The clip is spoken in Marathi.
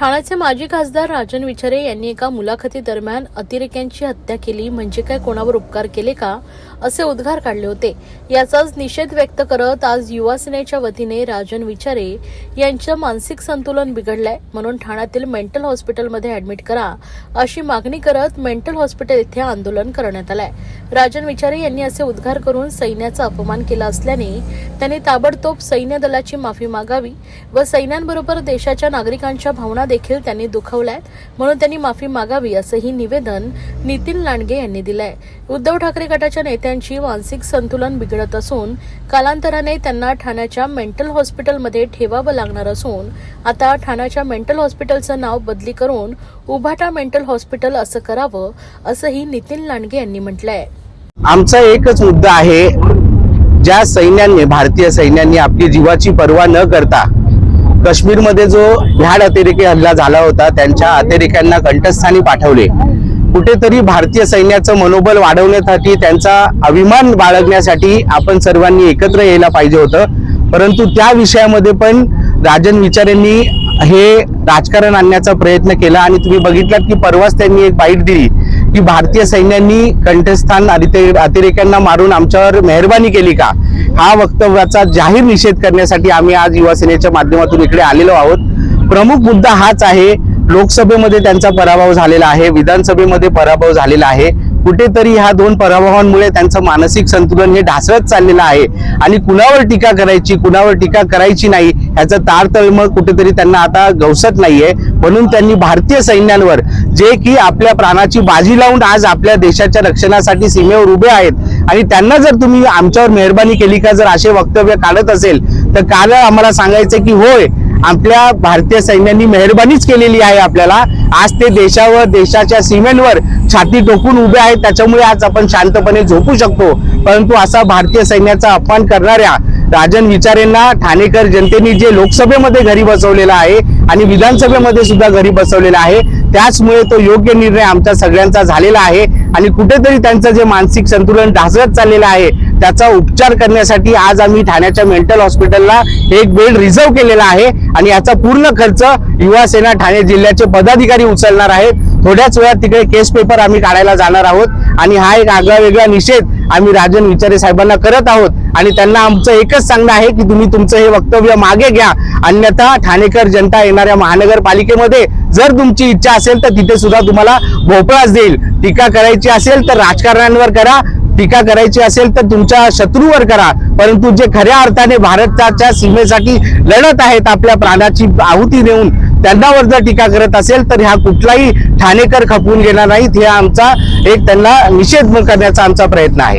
ठाण्याचे माजी खासदार राजन विचारे यांनी एका मुलाखतीदरम्यान अतिरेक्यांची हत्या केली म्हणजे काय कोणावर उपकार केले का असे उद्गार काढले होते. याचाच निषेध व्यक्त करत आज युवा सेनेच्या वतीने राजन विचारे यांचं मानसिक संतुलन बिघडलंय. म्हणून ठाण्यातील मेंटल हॉस्पिटलमध्ये ऍडमिट करा अशी मागणी करत मेंटल हॉस्पिटल इथे आंदोलन करण्यात आलंय. राजन विचारे यांनी असे उद्गार करून सैन्याचा अपमान केला असल्याने त्यांनी ताबडतोब सैन्य दलाची माफी मागावी व सैन्यांबरोबर देशाच्या नागरिकांच्या भावना देखील त्यांनी दुखावल्यात. म्हणून त्यांनी माफी मागावी असंही निवेदन नितीन लांडगे यांनी दिलंय. उद्धव ठाकरे गटाच्या नेत्यांची मानसिक संतुलन बिघडत असून कालांतराने त्यांना ठाण्याच्या मेंटल हॉस्पिटलमध्ये ठेवावं लागणार असून आता ठाण्याच्या मेंटल हॉस्पिटलचं नाव बदली करून उभाटा मेंटल हॉस्पिटल असं करावं असंही नितीन लांडगे यांनी म्हटलंय. आमचा एकच मुद्दा आहे ज्या सैन्याने भारतीय सैन्यांनी आपली जीवाची पर्वा न करता काश्मीरमध्ये जो भ्याड अतिरेकी हल्ला झाला होता त्यांच्या अतिरेक्यांना कंठस्थानी पाठवले. कुठेतरी भारतीय सैन्याचं मनोबल वाढवण्यासाठी त्यांचा अभिमान बाळगण्यासाठी आपण सर्वांनी एकत्र यायला पाहिजे होतं. परंतु त्या विषयामध्ये पण राजन विचारेंनी हे राजकारण आणण्याचा प्रयत्न केला आणि तुम्ही बघितलात की परवाच त्यांनी एक बाईट दिली. की भारतीय सैन्यांनी कंठस्थान अतिरेक्यांना मारून आमच्यावर मेहरबानी केली का? हा वक्तव्याचा जाहीर निषेध करण्यासाठी आम्ही आज युवासेनेच्या माध्यमातून इकडे आलेलो आहोत. प्रमुख मुद्दा हाच आहे लोकसभेमध्ये त्यांचा पराभव झालेला आहे विधानसभेमध्ये पराभव झालेला आहे. कुठेतरी ह्या दोन पराभवांमुळे त्यांचं मानसिक संतुलन हे ढासळत चाललेलं आहे. आणि कुणावर टीका करायची कुणावर टीका करायची नाही ह्याचं तारतळमळ कुठेतरी त्यांना आता गवसत नाहीये. म्हणून त्यांनी भारतीय सैन्यांवर जे की आपल्या प्राणाची बाजी लावून आज आपल्या देशाच्या रक्षणासाठी सीमेवर उभे आहेत. आणि त्यांना जर तुम्ही आमच्यावर मेहरबानी केली का जर असे वक्तव्य काढत असेल तर काल आम्हाला सांगायचं की होय आपल्या भारतीय सैन्यांनी मेहरबानीच केलेली आहे आपल्याला. आज ते देशावर देशाच्या सीमेंवर छाती टोकून उभे आहेत. त्याच्यामुळे आज आपण शांतपणे झोपू शकतो. परंतु असा भारतीय सैन्याचा अपमान करणाऱ्या राजन विचारेंना ठाणेकर जनतेने जे लोकसभेमध्ये घरी बसवलेला आहे आणि विधानसभेमध्ये सुद्धा घरी बसवलेला आहे त्याचमुळे तो योग्य निर्णय आमच्या सगळ्यांचा झालेला आहे. आणि कुठेतरी त्यांचं जे मानसिक संतुलन ढासळत चाललेलं आहे त्याचा उपचार करण्यासाठी आज आम्ही ठाण्याच्या मेंटल हॉस्पिटलला एक बेड रिझर्व केलेला आहे आणि याचा पूर्ण खर्च युवा सेना ठाणे जिल्ह्याचे पदाधिकारी उचलणार आहेत. थोड्याच वेळात तिकडे केस पेपर आम्ही काढायला जाणार आहोत. आणि हा एक आगळा वेगळा निषेध आम्ही राजन विचारे साहेबांना करत आहोत. आणि त्यांना आमचं एकच सांगणं आहे की तुम्ही तुमचं हे वक्तव्य मागे घ्या. अन्यथा ठाणेकर जनता येणाऱ्या महानगरपालिकेमध्ये जर तुमची इच्छा असेल तर तिथे सुद्धा तुम्हाला भोपळाच देईल. टीका करायची असेल तर राजकारण्यांवर करा. टीका करायची असेल तर तुमच्या शत्रूवर करा. परंतु जे खऱ्या अर्थाने भारताच्या सीमेसाठी लढत आहेत आपल्या प्राणाची आहुती देऊन त्यांनावर जर टीका करत असेल तर ह्या कुठलाही ठाणेकर खपवून घेणार नाहीत. हे आमचा एक त्यांना निषेध करण्याचा आमचा प्रयत्न आहे.